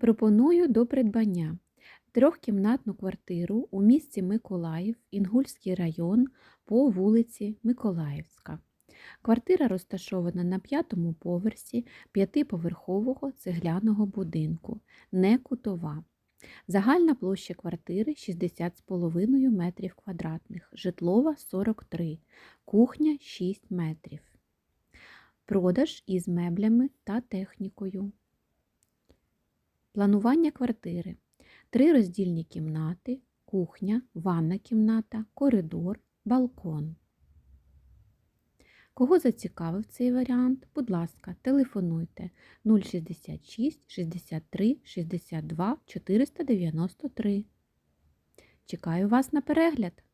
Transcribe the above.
Пропоную до придбання трьохкімнатну квартиру у місті Миколаїв, Інгульський район по вулиці Миколаївська. Квартира розташована на п'ятому поверсі п'ятиповерхового цегляного будинку, не кутова. Загальна площа квартири 60,5 метрів квадратних, житлова 43, кухня 6 метрів. Продаж із меблями та технікою. Планування квартири. Три роздільні кімнати, кухня, ванна кімната, коридор, балкон. Кого зацікавив цей варіант? Будь ласка, телефонуйте 066 63 62 493. Чекаю вас на перегляд!